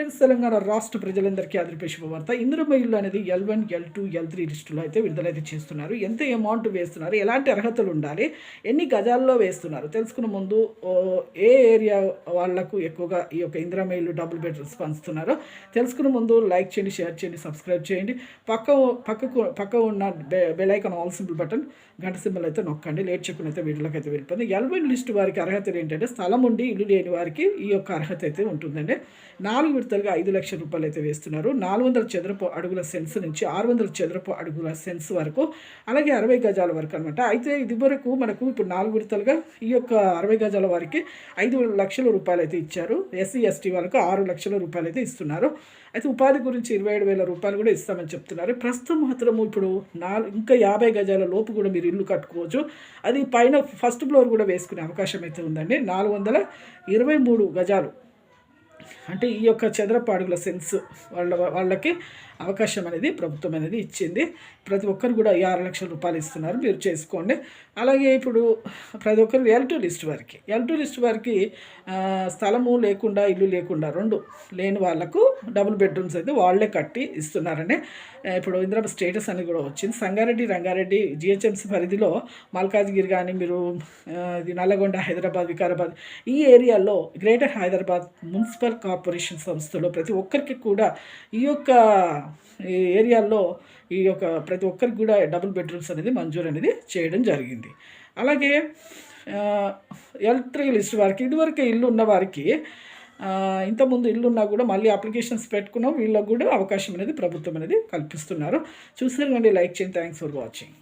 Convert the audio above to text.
Friends Telangana రాష్ట్ర ప్రజలందరికీ అదిరిపే శుభవార్త. ఇంద్రమ ఇల్లు అనేది L one L two L three లిస్టులో అయితే విడుదలైతే చేస్తున్నారు. ఎంత అమౌంట్ వేస్తున్నారు? ఎలాంటి అర్హతలు ఉండాలి? ఎన్ని గజాల్లో వేస్తున్నారు? తెలుసుకున్న ముందు ఏ ఏరియా వాళ్ళకు ఎక్కువగా ఈ యొక్క ఇంద్రమ ఇల్లు డబుల్ బెడ్రూమ్స్ పంచుతున్నారో తెలుసుకున్న ముందు లైక్ చేయండి షేర్ చేయండి సబ్స్క్రైబ్ చేయండి. పక్క పక్కకు పక్క ఉన్న బె ఆల్ సింపుల్ బటన్ గంట సింబల్ అయితే నొక్కండి. లేట్ చెప్పిన అయితే వీడియోలోకి అయితే వెళ్ళిపోయింది ఎల్వన్ లిస్ట్ వారికి అర్హతలు ఏంటంటే స్థలం ఉండి ఇల్లు లేని వారికి ఈ యొక్క అర్హత అయితే ఉంటుందండి. నాలుగు టోటల్గా ఐదు లక్షల రూపాయలు అయితే వేస్తున్నారు. నాలుగు వందల చదరపు అడుగుల సెన్స్ నుంచి ఆరు వందల చదరపు అడుగుల సెన్స్ వరకు అలాగే అరవై గజాల వరకు అనమాట అయితే ఇది వరకు మనకు ఇప్పుడు నాలుగు విడతలుగా ఈ యొక్క అరవై గజాల వారికి ఐదు లక్షల రూపాయలు అయితే ఇచ్చారు. ఎస్సీ ఎస్టీ వాళ్ళకు ఆరు లక్షల రూపాయలు అయితే ఇస్తున్నారు. అయితే ఉపాధి గురించి ఇరవై ఏడు వేల రూపాయలు కూడా ఇస్తామని చెప్తున్నారు. ప్రస్తుతం మాత్రము ఇప్పుడు నాలుగు ఇంకా యాభై గజాల లోపు కూడా మీరు ఇల్లు కట్టుకోవచ్చు. అది పైన ఫస్ట్ ఫ్లోర్ కూడా వేసుకునే అవకాశం అయితే ఉందండి. నాలుగు వందల ఇరవై మూడు గజాలు అంటే ఈ యొక్క చదరపు అడుగుల సెన్స్ వాళ్ళ వాళ్ళకి అవకాశం అనేది ప్రభుత్వం అనేది ఇచ్చింది. ప్రతి ఒక్కరు కూడా ఈ ఆరు లక్షల రూపాయలు ఇస్తున్నారు. మీరు చేసుకోండి. అలాగే ఇప్పుడు ప్రతి ఒక్కరు ఎల్ టూ లిస్ట్ వారికి ఎల్ టూ లిస్ట్ వారికి స్థలము లేకుండా ఇల్లు లేకుండా రెండు లేని వాళ్ళకు డబుల్ బెడ్రూమ్స్ అయితే వాళ్ళే కట్టి ఇస్తున్నారని ఇప్పుడు ఇందిరా స్టేటస్ అని కూడా వచ్చింది. సంగారెడ్డి రంగారెడ్డి జిహెచ్ఎంసీ పరిధిలో మల్కాజ్గిరి కానీ మీరు ఇది నల్లగొండ హైదరాబాద్ వికారాబాద్ ఈ ఏరియాలో గ్రేటర్ హైదరాబాద్ మున్సిపల్ కార్పొరేషన్ సంస్థలో ప్రతి ఒక్కరికి కూడా ఈ యొక్క ఈ ఏరియాల్లో ఈ యొక్క ప్రతి ఒక్కరికి కూడా డబుల్ బెడ్రూమ్స్ అనేది మంజూరు అనేది చేయడం జరిగింది. అలాగే ఎలక్ట్రికల్ త్రీ లిస్ట్ వారికి ఇదివరకే ఇల్లు ఉన్న వారికి ఇంతకుముందు ఇల్లు ఉన్నా కూడా మళ్ళీ అప్లికేషన్స్ పెట్టుకున్నాం. వీళ్ళకి కూడా అవకాశం అనేది ప్రభుత్వం అనేది కల్పిస్తున్నారు. చూసారు కండి లైక్ చేయండి. Thanks for watching